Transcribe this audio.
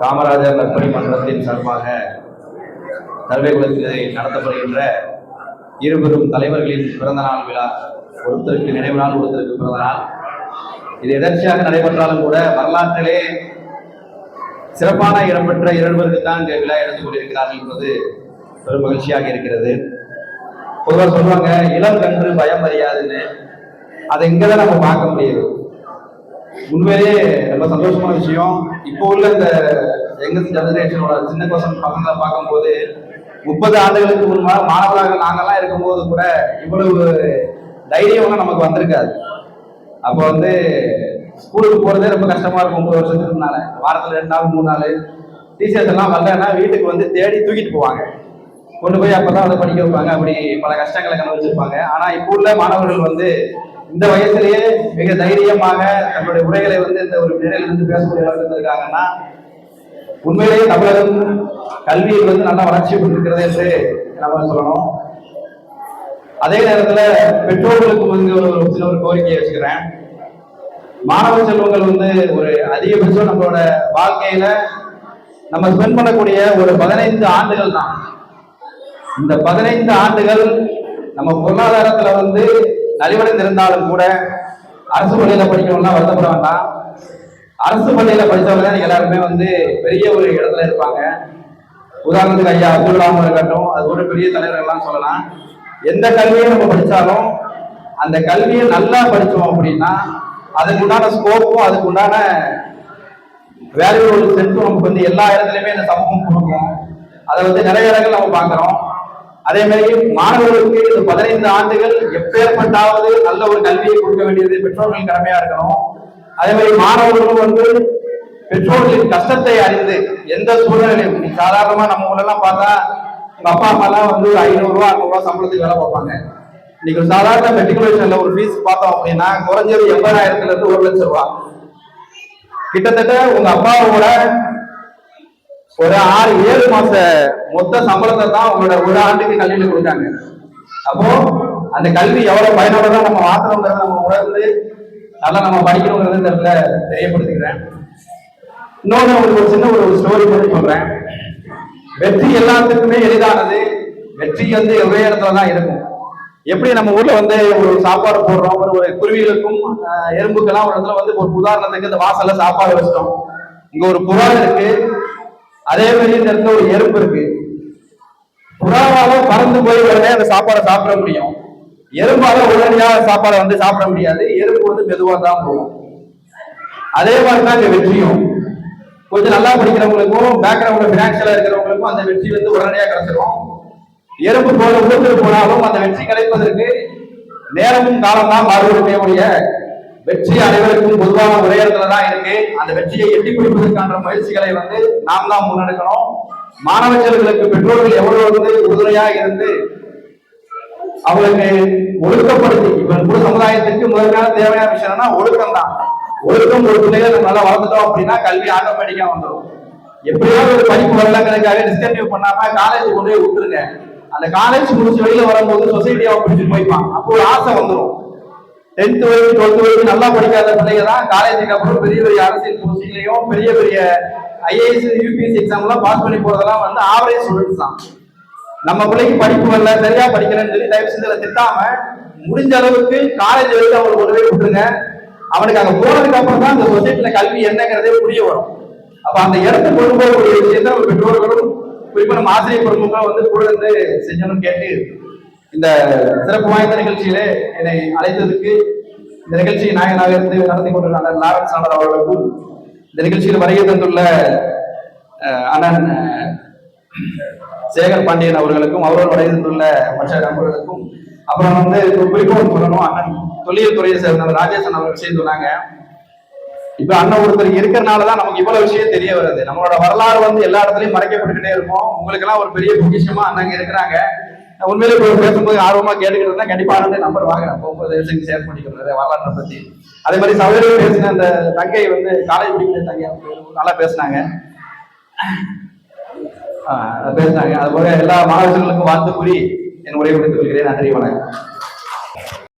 காமராஜர் நற்பணி மன்றத்தின் சார்பாக தலைமைக்குளத்தில் நடத்தப்படுகின்ற இருபெரும் தலைவர்களின் பிறந்த நாள் விழா ஒருத்தருக்கு நினைவு நாள் ஒருத்தருக்கு பிறந்த நாள். இது எதர்ச்சியாக நடைபெற்றாலும் கூட வரலாற்றிலே சிறப்பான இடம்பெற்ற இரண்டு தான் இந்த விழா எடுத்துக் கொண்டிருக்கிறார்கள் என்பது பெரும் மகிழ்ச்சியாக இருக்கிறது. பொதுவாக சொல்லுவாங்க இளம் கன்று பயம் அறியாதுன்னு. அதை இங்கதான் நம்ம பார்க்க முடியுது. உண்மையிலேயே ரொம்ப சந்தோஷமான விஷயம். இப்போ உள்ள இந்த யங்கஸ்ட் ஜெனரேஷனோட சின்ன பசங்க பசங்களை பார்க்கும்போது முப்பது ஆண்டுகளுக்கு முன்பாக மாணவராக நாங்கெல்லாம் இருக்கும்போது கூட இவ்வளவு தைரியம் நமக்கு வந்திருக்காது. அப்போ வந்து ஸ்கூலுக்கு போகிறதே ரொம்ப கஷ்டமாக இருக்கும் ஒம்பது வருஷத்துக்கு முன்னால. வாரத்தில் ரெண்டு நாள் மூணு நாள். டீச்சர்ஸ் எல்லாம் வரலன்னா வீட்டுக்கு வந்து தேடி தூக்கிட்டு போவாங்க. கொண்டு போய் அப்பதான் அதை படிக்க வைப்பாங்க. அப்படி பல கஷ்டங்களை கண்டுபிடிச்சிருப்பாங்க ஆனா இப்போ உள்ள மாணவர்கள் வந்து இந்த வயசுலயே மிக தைரியமாக தன்னுடைய உரைகளை வந்து இந்த ஒரு மேடையில இருந்து பேசக்கூடிய அளவுக்கு இருக்காங்கன்னா உண்மையிலேயே தமிழகம் கல்வியில் வந்து நல்லா வளர்ச்சி பெற்றிருக்கிறது என்று நம்ம சொல்லணும். அதே நேரத்துல பெற்றோர்களுக்கு வந்து ஒரு ஒரு சில ஒரு கோரிக்கையை வச்சுக்கிறேன். மாணவ செல்வங்கள் வந்து ஒரு அதிகபட்சம் நம்மளோட வாழ்க்கையில நம்ம ஸ்பெண்ட் பண்ணக்கூடிய ஒரு பதினைந்து ஆண்டுகள் தான். இந்த பதினைந்து ஆண்டுகள் நம்ம பொருளாதாரத்துல வந்து நலிவடைந்திருந்தாலும் கூட அரசு பள்ளியில படிக்கணும்னா வருத்தப்பட வேண்டாம். அரசு பள்ளியில படித்தவங்க தான் எல்லாருமே வந்து பெரிய ஒரு இடத்துல இருப்பாங்க. உதாரணத்துக்கு ஐயா அப்துல் கலாம் இருக்கட்டும் அது ஒரு பெரிய தலைவர்கள்லாம் சொல்லலாம். எந்த கல்வியை நம்ம படித்தாலும் அந்த கல்வியை நல்லா படித்தோம் அப்படின்னா அதுக்கு உண்டான ஸ்கோப்பும் அதுக்கு உண்டான வேல்யூ சென்ஸும் நமக்கு வந்து எல்லா இடத்துலையுமே இந்த சமூகம் கொடுக்கும். அதை வந்து நிறைய இடங்கள் நம்ம பார்க்குறோம். அதே மாதிரி மாணவர்களுக்கு இந்த பதினைந்து ஆண்டுகள் எப்பேற்பட்டாவது நல்ல ஒரு கல்வியை கொடுக்க வேண்டியது பெற்றோர்கள் கடமையா இருக்கணும். அதே மாதிரி மாணவர்களும் வந்து பெற்றோர்களின் கஷ்டத்தை அறிந்து எந்த சூழ்நிலையும் நீ சாதாரணமா நம்ம ஊரெல்லாம் பார்த்தா உங்க அப்பா அம்மா எல்லாம் வந்து ஐநூறு ரூபா அறுநூறு ரூபா சம்பளத்துக்கு வேலை பார்ப்பாங்க. இன்னைக்கு சாதாரண மெட்ரிகுலேஷன்ல ஒரு ஃபீஸ் பார்த்தோம் அப்படின்னா குறைஞ்சது எண்பதாயிரத்துல இருந்து ஒரு லட்சம் ரூபா. கிட்டத்தட்ட உங்க அப்பாவோட ஒரு ஆறு ஏழு மாச மொத்த சம்பளத்தை தான் உங்களோட ஒரு ஆண்டுக்கு கல்வியில கொடுத்தாங்க. அப்போ அந்த கல்வி எவ்வளவு பயனுள்ளதா நம்ம மாத்திரங்கிறத நம்ம உணர்ந்து நல்லா நம்ம படிக்கணுங்கிறது இந்த இடத்துல தெரியப்படுத்திக்கிறேன். இன்னொன்று உங்களுக்கு ஒரு சின்ன ஒரு ஸ்டோரி பத்தி சொல்றேன். வெற்றி எல்லாத்துக்குமே எளிதானது. வெற்றி வந்து ஒரே இடத்துல தான் இருக்கும். எப்படி நம்ம ஊர்ல வந்து ஒரு சாப்பாடு போடுறோம் ஒரு ஒரு குருவிகளுக்கும் எறும்புக்கெல்லாம் ஒரு இடத்துல வந்து ஒரு உதாரணத்துக்கு இந்த வாசல்ல சாப்பாடு வச்சிட்டோம். இங்க ஒரு புறா இருக்கு. அதே மாதிரி இந்த இடத்துல ஒரு எறும்பு இருக்கு. புறாவால பறந்து போய் உடனே அந்த சாப்பாடை சாப்பிட முடியும். எறும்பால உடனடியாக சாப்பாடை வந்து சாப்பிட முடியாது. எறும்பு வந்து மெதுவாக தான் போகும். அதே மாதிரி தான் இந்த வெற்றியும். கொஞ்சம் நல்லா படிக்கிறவங்களுக்கும் பேக்ரவுண்ட்ல பினான்சியலா இருக்கிறவங்களுக்கும் அந்த வெற்றி வந்து உடனடியாக கிடைச்சிடும் எறும்பு போல ஊத்துல போனாலும் அந்த வெற்றி கிடைப்பதற்கு நேரமும் காலம் தான் மாறுபடுமே ஒழிய வெற்றி அனைவருக்கும் பொதுவான ஒரே இடத்துல தான் இருக்கு. அந்த வெற்றியை எட்டி பிடிப்பதற்கான முயற்சிகளை வந்து நாம் தான் முன்னெடுக்கணும். மாணவ செல்வங்களுக்கு பெற்றோர்கள் எவ்வளவு வந்து உறுதுணையா இருந்து அவளுக்கு ஒழுக்கப்படுத்தி இப்ப கூட சமுதாயத்துக்கு முதன்மையான தேவையான விஷயம்னா ஒழுக்கம் தான். ஒழுக்கம் ஒரு பிள்ளைகளை நம்ம நல்லா வளர்த்துட்டோம் அப்படின்னா கல்வி ஆட்டோமேட்டிக்கா வந்துடும் எப்படியாவது ஒரு படிப்பு வரலங்கிறதுக்காக டிஸ்கன்டினியூ பண்ணாம காலேஜ் கொண்டு போய் விட்டுருங்க. அந்த காலேஜ் முடிச்சு வெளியில வரும்போது சொசைட்டியாவை பிடிச்சிட்டு போய்ப்பான் அப்போ ஒரு ஆசை வந்துடும் டென்த் வரைக்கும் டுவெல்த் வரைக்கும் நல்லா படிக்காத பிள்ளைங்க தான் காலேஜுக்கு அப்புறம் பெரிய பெரிய அரசியல் போஸ்டிங்லையும் பெரிய பெரிய ஐஏஎஸ் யூபிஎஸ்சி எக்ஸாம் எல்லாம் பாஸ் பண்ணி போறதெல்லாம் வந்து ஆவரேஜ் ஸ்டூடெண்ட்ஸ் தான். நம்ம பிள்ளைக்கு படிப்பு வரல சரியா படிக்கிறேன்னு சொல்லி தயவு செஞ்சு அதை திட்டாம முடிஞ்ச அளவுக்கு காலேஜ் வரைக்கும் அவங்களுக்கு கொண்டு விட்டுருங்க அவனுக்கு அங்க போனதுக்கு அப்புறம் தான் அந்த சொசைட்டில கல்வி என்னங்கிறதே புரிய வரும். அப்ப அந்த இடத்துக்கு கொண்டு போகக்கூடிய விஷயத்த பெற்றோர்களும் குறிப்பா நம்ம ஆசிரியர் பிரமுகம் வந்து கூட இருந்து செஞ்சணும் கேட்டு இந்த சிறப்பு வாய்ந்த நிகழ்ச்சியிலே என்னை அழைத்ததுக்கு இந்த நிகழ்ச்சியை நாயகனாக இருந்து நடத்தி கொண்டிருந்த லாரன்ஸ் ஆனர் அவர்களுக்கும் இந்த நிகழ்ச்சியில் வருகை தந்துள்ள அண்ணன் சேகர் பாண்டியன் அவர்களுக்கும் அவரோடு வரைந்துள்ள மற்ற நண்பர்களுக்கும் அப்புறம் வந்து ஒரு குறிப்பாக சொல்லணும் அண்ணன் தொழில் துறையை சேர்ந்த ராஜேசன் அவர்கள் சேர்ந்துள்ளாங்க இப்ப அண்ணன் ஒருத்தர் இருக்கிறனால தான் நமக்கு இவ்வளவு விஷயம் தெரிய வருது. நம்மளோட வரலாறு வந்து எல்லா இடத்துலயும் மறைக்கப்பட்டுக்கிட்டே இருக்கும். உங்களுக்கு எல்லாம் ஒரு பெரிய பொக்கிஷமா அண்ணங்க இருக்கிறாங்க. உண்மையிலே போய் பேசும்போது ஆர்வமா கேட்டுக்கிட்டு இருந்தா கண்டிப்பா அண்ணன் நம்பர் வாங்குறேன். போகும்போது விஷயம் ஷேர் பண்ணிக்கிறாரு வரலாற்றை பத்தி. அதே மாதிரி சகோதரி பேசின அந்த தங்கை வந்து காலேஜ் படிக்கிற தங்கை நல்லா பேசினாங்க. பேசினாங்க. அது எல்லா மாணவர்களுக்கும் வாழ்த்து கூறி என் உரையை முடித்துக் கொள்கிறேன். நன்றி வணக்கம்.